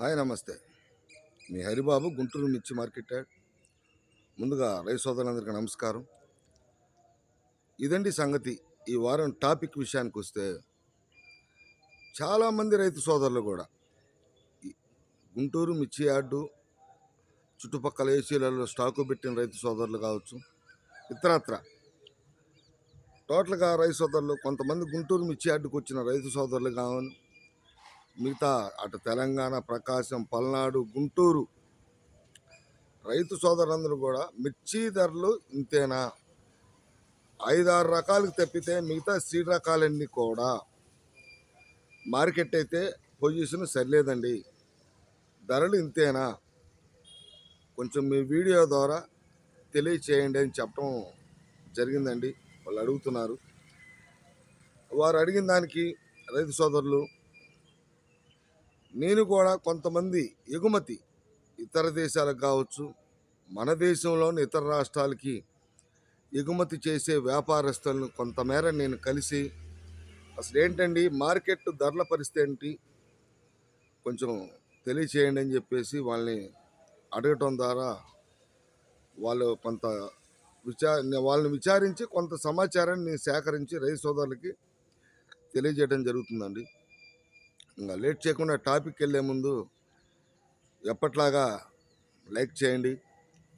Hi నమస్తే. మీ హరిబాబు గుంటూరు మిర్చి market ముందుగా రైతు సోదరులందరికీ నమస్కారం. ఇదండి సంగతి. ఈ వారం టాపిక్ విషయానికి వస్తే చాలామంది రైతు సోదరులు కూడా గుంటూరు మిర్చి యార్డు చుట్టుపక్కల ఏసీలలో స్టాకు పెట్టిన రైతు సోదరులు కావచ్చు ఇతరత్ర. టోటల్గా రైతు సోదరులు కొంతమంది గుంటూరు మిర్చి యార్డుకు వచ్చిన రైతు సోదరులు కావాలి మిగతా అటు తెలంగాణ ప్రకాశం పల్నాడు గుంటూరు రైతు సోదరులందరూ కూడా మిర్చి ధరలు ఇంతేనా? ఐదారు రకాలకు తప్పితే మిగతా సీడ్ రకాలన్నీ కూడా మార్కెట్ అయితే పొజిషన్ సరిలేదండి. ధరలు ఇంతేనా? కొంచెం మీ వీడియో ద్వారా తెలియచేయండి అని చెప్పడం జరిగిందండి. వాళ్ళు అడుగుతున్నారు. వారు అడిగిన దానికి రైతు సోదరులు నేను కూడా కొంతమంది ఎగుమతి ఇతర దేశాలకు కావచ్చు మన దేశంలోని ఇతర రాష్ట్రాలకి ఎగుమతి చేసే వ్యాపారస్తులను కొంతమేర నేను కలిసి అసలు ఏంటండి మార్కెట్ ధరల పరిస్థితి ఏంటి? కొంచెం తెలియచేయండి అని చెప్పేసి వాళ్ళని అడగటం ద్వారా వాళ్ళు కొంత విచా వాళ్ళని విచారించి కొంత సమాచారాన్ని సేకరించి రైతు సోదరులకి తెలియజేయడం జరుగుతుందండి. ఇంకా లేట్ చేయకుండా టాపిక్ వెళ్ళే ముందు ఎప్పట్లాగా లైక్ చేయండి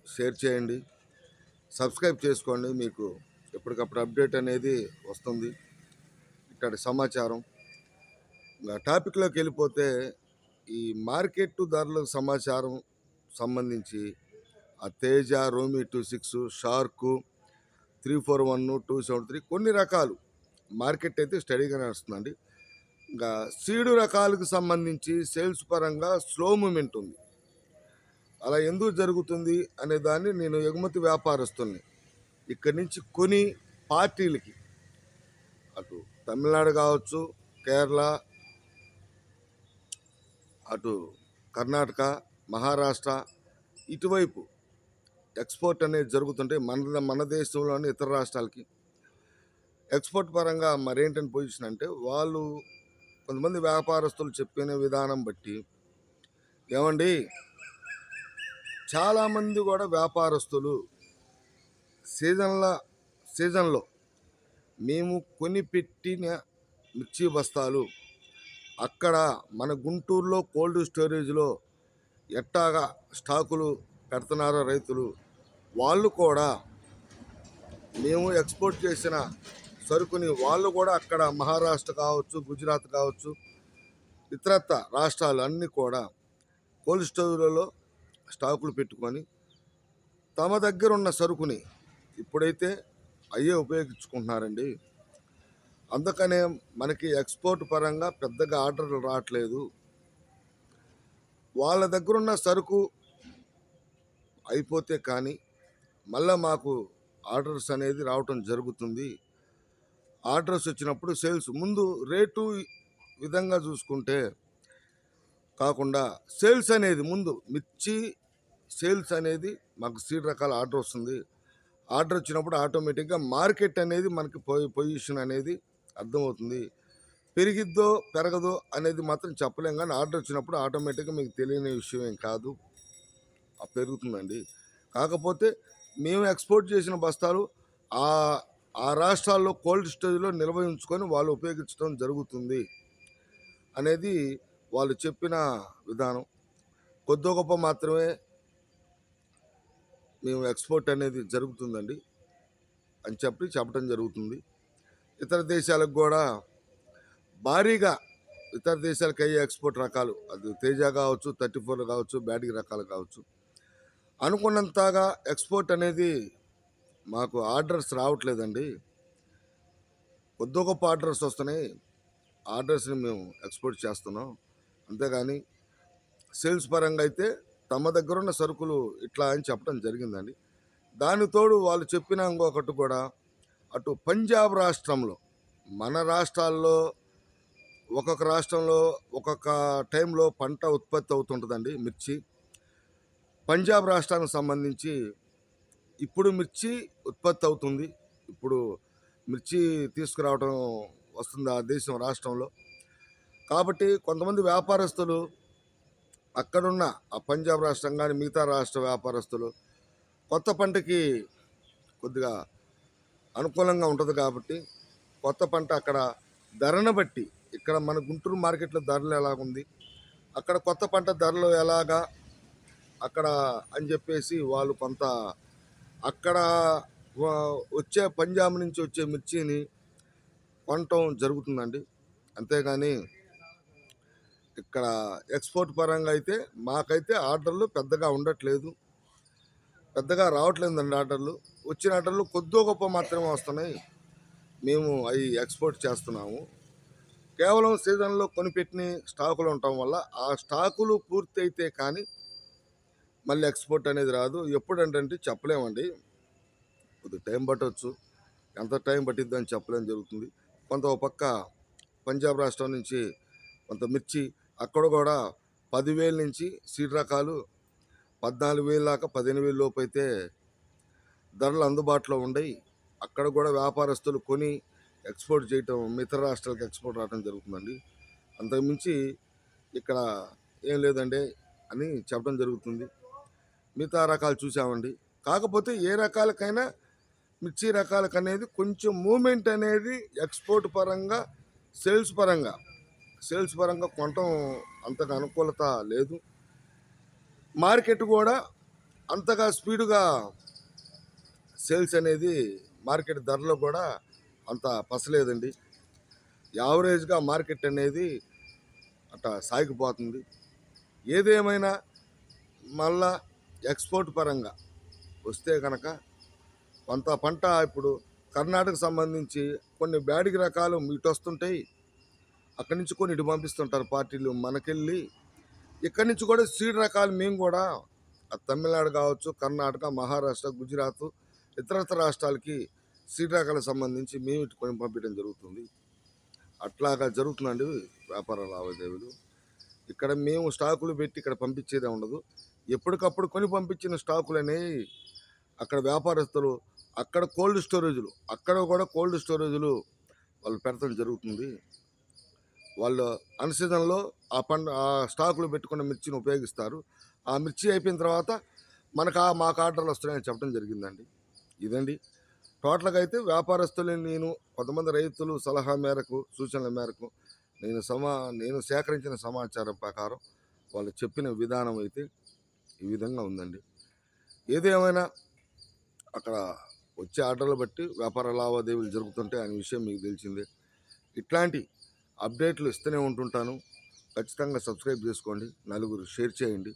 షేర్ చేయండి సబ్స్క్రైబ్ చేసుకోండి. మీకు ఎప్పటికప్పుడు అప్డేట్ అనేది వస్తుంది. ఇక్కడ సమాచారం. ఇంకా టాపిక్లోకి వెళ్ళిపోతే ఈ మార్కెట్ ధరలకు సమాచారం సంబంధించి ఆ తేజ రోమి two six షార్కు three four one two seven three కొన్ని రకాలు మార్కెట్ అయితే స్టడీగా నడుస్తుందండి. సీడు రకాలకు సంబంధించి సేల్స్ పరంగా స్లో మూమెంట్ ఉంది. అలా ఎందుకు జరుగుతుంది అనే దాన్ని నేను ఎగుమతి వ్యాపారస్తుల్ని ఇక్కడి నుంచి కొని పార్టీలకి అటు తమిళనాడు కావచ్చు కేరళ అటు కర్ణాటక మహారాష్ట్ర ఇటువైపు ఎక్స్పోర్ట్ అనేది జరుగుతుంటే మన మన దేశంలోని ఇతర రాష్ట్రాలకి. ఎక్స్పోర్ట్ పరంగా మరేంటని పొజిషన్ అంటే వాళ్ళు కొంతమంది వ్యాపారస్తులు చెప్పిన విధానం బట్టి ఏమండి? చాలామంది కూడా వ్యాపారస్తులు సీజన్ల సీజన్లో మేము కొనిపెట్టిన మిర్చి బస్తాలు అక్కడ మన గుంటూరులో కోల్డ్ స్టోరేజ్లో ఎట్టాగా స్టాకులు పెడుతున్నారో రైతులు వాళ్ళు కూడా మేము ఎక్స్పోర్ట్ చేసిన సరుకుని వాళ్ళు కూడా అక్కడ మహారాష్ట్ర కావచ్చు గుజరాత్ కావచ్చు ఇతరత్ర రాష్ట్రాలు అన్నీ కూడా కోల్డ్ స్టోర్లలో స్టాకులు పెట్టుకొని తమ దగ్గర ఉన్న సరుకుని ఇప్పుడైతే అయ్యే ఉపయోగించుకుంటున్నారండి. అందుకనే మనకి ఎక్స్పోర్ట్ పరంగా పెద్దగా ఆర్డర్లు రావట్లేదు. వాళ్ళ దగ్గర ఉన్న సరుకు అయిపోతే కానీ మళ్ళీ మాకు ఆర్డర్స్ అనేది రావటం జరుగుతుంది. ఆర్డర్స్ వచ్చినప్పుడు సేల్స్ ముందు రేటు విధంగా చూసుకుంటే కాకుండా సేల్స్ అనేది ముందు మిర్చి సేల్స్ అనేది మాకు సీడ్ రకాల ఆర్డర్ వస్తుంది. ఆర్డర్ వచ్చినప్పుడు ఆటోమేటిక్గా మార్కెట్ అనేది మనకి పొ- పొజిషన్ అనేది అర్థమవుతుంది. పెరిగిద్దో పెరగదో అనేది మాత్రం చెప్పలేం కానీ ఆర్డర్ వచ్చినప్పుడు ఆటోమేటిక్గా మీకు తెలియని విషయం ఏం కాదు. పెరుగుతుందండి. కాకపోతే మేము ఎక్స్పోర్ట్ చేసిన బస్తాలు ఆ ఆ రాష్ట్రాల్లో కోల్డ్ స్టోరేజ్లో నిల్వ ఉంచుకొని వాళ్ళు ఉపయోగించడం జరుగుతుంది అనేది వాళ్ళు చెప్పిన విధానం. కొద్ది గొప్ప మాత్రమే మేము ఎక్స్పోర్ట్ అనేది జరుగుతుందండి అని చెప్పి చెప్పడం జరుగుతుంది. ఇతర దేశాలకు కూడా భారీగా ఇతర దేశాలకు అయ్యే ఎక్స్పోర్ట్ రకాలు అది తేజ కావచ్చు థర్టీ ఫోర్ కావచ్చు బ్యాటరీ రకాలు కావచ్చు అనుకున్నంతగా ఎక్స్పోర్ట్ అనేది మాకు ఆర్డర్స్ రావట్లేదండి. కొద్ది గొప్ప ఆర్డర్స్ వస్తున్నాయి. ఆర్డర్స్ని మేము ఎక్స్పోర్ట్ చేస్తున్నాం. అంతేగాని సేల్స్ పరంగా అయితే తమ దగ్గర ఉన్న సరుకులు ఇట్లా అని చెప్పడం జరిగిందండి. దాని తోడు వాళ్ళు చెప్పిన ఇంకొకటి కూడా అటు పంజాబ్ రాష్ట్రంలో మన రాష్ట్రాల్లో ఒక్కొక్క రాష్ట్రంలో ఒక్కొక్క టైంలో పంట ఉత్పత్తి అవుతుంటుందండి మిర్చి. పంజాబ్ రాష్ట్రానికి సంబంధించి ఇప్పుడు మిర్చి ఉత్పత్తి అవుతుంది. ఇప్పుడు మిర్చి తీసుకురావడం వస్తుంది ఆ దేశం రాష్ట్రంలో? కాబట్టి కొంతమంది వ్యాపారస్తులు అక్కడున్న ఆ పంజాబ్ రాష్ట్రం కానీ మిగతా రాష్ట్ర వ్యాపారస్తులు కొత్త పంటకి కొద్దిగా అనుకూలంగా ఉంటుంది కాబట్టి కొత్త పంట అక్కడ ధరను బట్టి ఇక్కడ మన గుంటూరు మార్కెట్లో ధరలు ఎలా ఉంది అక్కడ కొత్త పంట ధరలు ఎలాగా అక్కడ అని చెప్పేసి వాళ్ళు కొంత అక్కడ వచ్చే పంజాబ్ నుంచి వచ్చే మిర్చిని కొనటం జరుగుతుందండి. అంతేగాని ఇక్కడ ఎక్స్పోర్ట్ పరంగా అయితే మాకైతే ఆర్డర్లు పెద్దగా ఉండట్లేదు. పెద్దగా రావట్లేదండి ఆర్డర్లు. వచ్చిన ఆర్డర్లు కొద్దో గొప్ప మాత్రమే వస్తున్నాయి. మేము అవి ఎక్స్పోర్ట్ చేస్తున్నాము. కేవలం సీజన్లో కొనిపెట్టిన స్టాకులు ఉండటం వల్ల ఆ స్టాకులు పూర్తి అయితే కానీ మళ్ళీ ఎక్స్పోర్ట్ అనేది రాదు. ఎప్పుడు అంటే చెప్పలేమండి. కొద్దిగా టైం పట్టవచ్చు ఎంత టైం పట్టిద్ది అని చెప్పలేం జరుగుతుంది. కొంత ఒక పక్క పంజాబ్ రాష్ట్రం నుంచి కొంత మిర్చి అక్కడ కూడా పదివేల నుంచి సీడ్ రకాలు పద్నాలుగు వేలు దాకా పదిహేను వేలు లోపు అయితే ధరలు అందుబాటులో ఉండయి. అక్కడ కూడా వ్యాపారస్తులు కొని ఎక్స్పోర్ట్ చేయటం ఇతర రాష్ట్రాలకు ఎక్స్పోర్ట్ రావడం జరుగుతుందండి. అంతకుమించి ఇక్కడ ఏం లేదండి అని చెప్పడం జరుగుతుంది. మిగతా రకాలు చూసామండి. కాకపోతే ఏ రకాలకైనా మిర్చి రకాలకు అనేది కొంచెం మూమెంట్ అనేది ఎక్స్పోర్ట్ పరంగా సేల్స్ పరంగా సేల్స్ పరంగా కొనటం అంతగా అనుకూలత లేదు. మార్కెట్ కూడా అంతగా స్పీడ్గా సేల్స్ అనేది మార్కెట్ ధరలో కూడా అంత పసలేదండి. యావరేజ్గా మార్కెట్ అనేది అట్లా సాగిపోతుంది. ఏదేమైనా మళ్ళా ఎక్స్పోర్ట్ పరంగా వస్తే కనుక కొంత పంట ఇప్పుడు కర్ణాటక సంబంధించి కొన్ని బ్యాడిగి రకాలు ఇటు వస్తుంటాయి. అక్కడి నుంచి కొన్ని ఇటు పంపిస్తుంటారు పార్టీలు మనకెళ్ళి. ఇక్కడి నుంచి కూడా సీడ్ రకాలు మేము కూడా తమిళనాడు కావచ్చు కర్ణాటక మహారాష్ట్ర గుజరాత్ ఇతరత్ర రాష్ట్రాలకి సీడ్ రకాలకు సంబంధించి మేము ఇటు కొని పంపించడం జరుగుతుంది. అట్లాగా జరుగుతుందండి వ్యాపార లావాదేవీలు. ఇక్కడ మేము స్టాకులు పెట్టి ఇక్కడ పంపించేదే ఉండదు. ఎప్పటికప్పుడు కొని పంపించిన స్టాకులు అనేవి అక్కడ వ్యాపారస్తులు అక్కడ కోల్డ్ స్టోరేజ్లు అక్కడ కూడా కోల్డ్ స్టోరేజ్లు వాళ్ళు పెడతాం జరుగుతుంది. వాళ్ళు అన్సీజన్లో ఆ పంట ఆ స్టాకులు పెట్టుకున్న మిర్చిని ఉపయోగిస్తారు. ఆ మిర్చి అయిపోయిన తర్వాత మనకు ఆ మాకు ఆర్డర్లు వస్తున్నాయని చెప్పడం జరిగిందండి. ఇదండి. టోటల్గా అయితే వ్యాపారస్తులు నేను కొంతమంది రైతులు సలహా మేరకు సూచనల మేరకు నేను సమా నేను సేకరించిన సమాచారం ప్రకారం వాళ్ళు చెప్పిన విధానం అయితే ఈ విధంగా ఉందండి. ఏదేమైనా అక్కడ వచ్చే ఆర్డర్లు బట్టి వ్యాపార లావాదేవీలు జరుగుతుంటాయి అనే విషయం మీకు తెలిసిందే. ఇట్లాంటి అప్డేట్లు ఇస్తూనే ఉంటుంటాను. ఖచ్చితంగా సబ్స్క్రైబ్ చేసుకోండి. నలుగురు షేర్ చేయండి.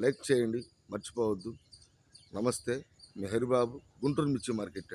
లైక్ చేయండి. మర్చిపోవద్దు. నమస్తే. మీ హరిబాబు గుంటూరు మిర్చి మార్కెట్